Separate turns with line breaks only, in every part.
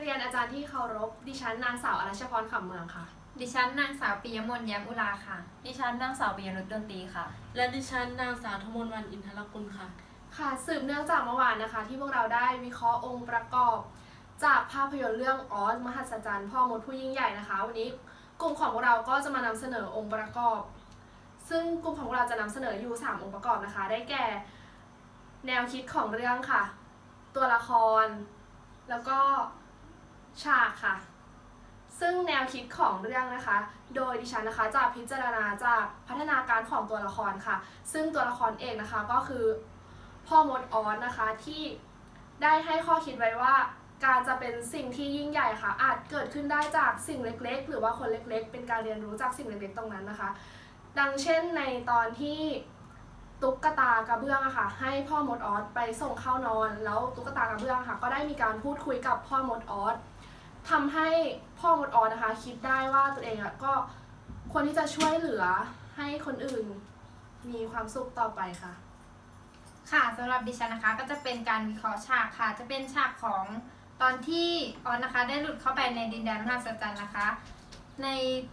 เรียนอาจารย์ที่เคารพ ดิฉันนางสาวอรัชพรขำเมืองค่ะ
ดิฉันนางสาวปิยมนต์แย้มอุลาค่ะ
ดิฉันนางสาวปิยนุชดนตรีค่ะ
และดิฉันนางสาวธมนวันอินทรกุลค่ะ
ค่ะสืบเนื่องจากเมื่อวานนะคะ ที่พวกเราได้วิเคราะห์องค์ประกอบ จากภาพยนตร์เรื่องออสมหัศจรรย์พ่อมดผู้ยิ่งใหญ่นะคะ วันนี้กลุ่มของพวกเราก็จะมานำเสนอองค์ประกอบ ซึ่งกลุ่มของพวกเราจะนำเสนออยู่ 3 องค์ประกอบนะคะ ได้แก่ แนวคิดของเรื่องค่ะ ตัวละคร แล้วก็ ฉากค่ะ ซึ่งแนวคิดของเรื่องนะคะ โดยดิฉันนะคะจะพิจารณาจากพัฒนาการของตัวละครค่ะ ซึ่งตัวละครเอกนะคะก็คือพ่อมดออสนะคะที่ได้ให้ข้อคิดไว้ว่าการจะเป็นสิ่งที่ยิ่งใหญ่ค่ะ อาจเกิดขึ้นได้จากสิ่งเล็กๆ หรือว่าคนเล็กๆ เป็นการเรียนรู้จากสิ่งเล็กๆ ตรงนั้นนะคะ ดังเช่นในตอนที่ตุ๊กตากระเบื้องอะค่ะ ให้พ่อมดออสไปส่งเข้านอน แล้วตุ๊กตากระเบื้องค่ะ ก็ได้มีการพูดคุยกับพ่อมดออส ทำให้พ่อมดออสนะคะ คิดได้ว่าตัวเองอะก็ควรที่จะช่วยเหลือให้คนอื่นมีความสุขต่อไปค่ะ
ค่ะสำหรับดิฉันนะคะก็จะเป็นการวิเคราะห์ฉากค่ะ จะเป็นฉากของตอนที่ออนนะคะ ได้หลุดเข้าไปในดินแดนมหัศจรรย์นะคะ ใน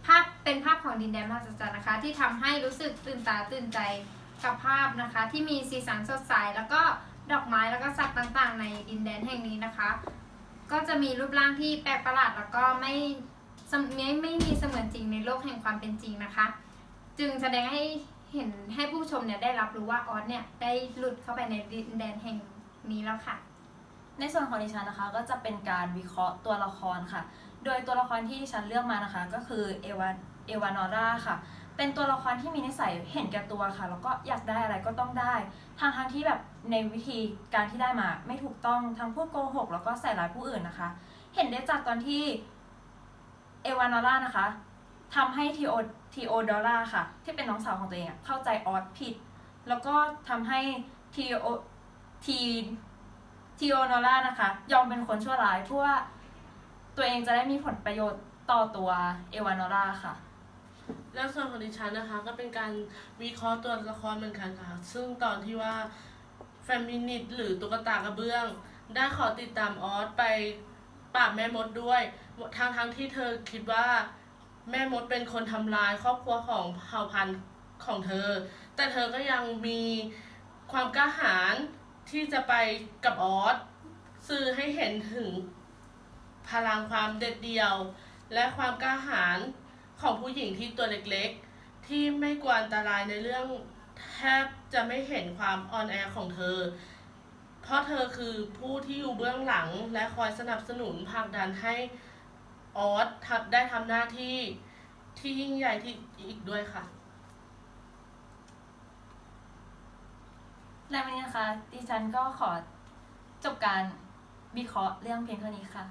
ภาพเป็นภาพของดินแดนมหัศจรรย์นะคะ ที่ทำให้รู้สึกตื่นตาตื่นใจกับภาพนะคะ ที่มีสีสันสดใสแล้วก็ดอกไม้แล้วก็สัตว์ต่างๆ ในดินแดนแห่งนี้นะคะ ก็จะมีรูปร่างที่แปลกประหลาดแล้วก็ไม่ไม่ไม่มีเสมือนจริงในโลกแห่งความเป็นจริงนะคะ จึงแสดงให้เห็นให้ผู้ชมเนี่ยได้รับรู้ว่าออสเนี่ยได้หลุดเข้าไปในดินแดนแห่งนี้แล้วค่ะ
ในส่วนของดิฉันนะคะก็จะเป็นการวิเคราะห์ตัวละครค่ะ โดยตัวละครที่ดิฉันเลือกมานะคะ ก็คือเอวานเอวานอร่าค่ะ เป็นตัวละครที่มีนิสัยเห็นแก่ตัวค่ะ แล้วก็อยากได้อะไรก็ต้องได้ทางทางที่แบบในวิธีการที่ได้มาไม่ถูกต้องทั้งพูดโกหกแล้วก็ใส่ร้ายผู้อื่นนะคะ เห็นได้จากตอนที่เอวานอร่านะคะทำให้ทีโอทีโอดอร่าค่ะ ที่เป็นน้องสาวของตัวเองเข้าใจออสผิด แล้วก็ทำให้ทีโอทีทีโอนอร่านะคะ ยอมเป็นคนชั่วร้ายเพื่อตัวเองจะได้มีผลประโยชน์ต่อตัวเอวานอร่าค่ะ
แล้วส่วนของดิฉันนะคะ ก็เป็นการวิเคราะห์ตัวละครเหมือนกันค่ะ ซึ่งตอนที่ว่าแฟมินิตหรือตุ๊กตากระเบื้อง ได้ขอติดตามออสไปปราบแม่มดด้วยทางทั้งที่เธอคิดว่าแม่มดเป็นคนทำลายครอบครัวของเผ่าพันธุ์ของเธอ แต่เธอก็ยังมีความกล้าหาญที่จะไปกับออสสื่อให้เห็นถึงพลังความเด็ดเดี่ยว และความกล้าหาญ ของผู้หญิงที่ตัวเล็กๆ ที่ไม่กลัวอันตรายในเรื่องแทบจะไม่เห็นความอ่อนแอของเธอ เพราะเธอคือผู้ที่อยู่เบื้องหลังและคอยสนับสนุนผลักดันให้ออสทำได้ทำหน้าที่ที่ยิ่งใหญ่ที่อีกด้วยค่ะ
และวันนี้นะคะดิฉันก็ขอจบการวิเคราะห์เรื่องเพียงเท่านี้ค่ะ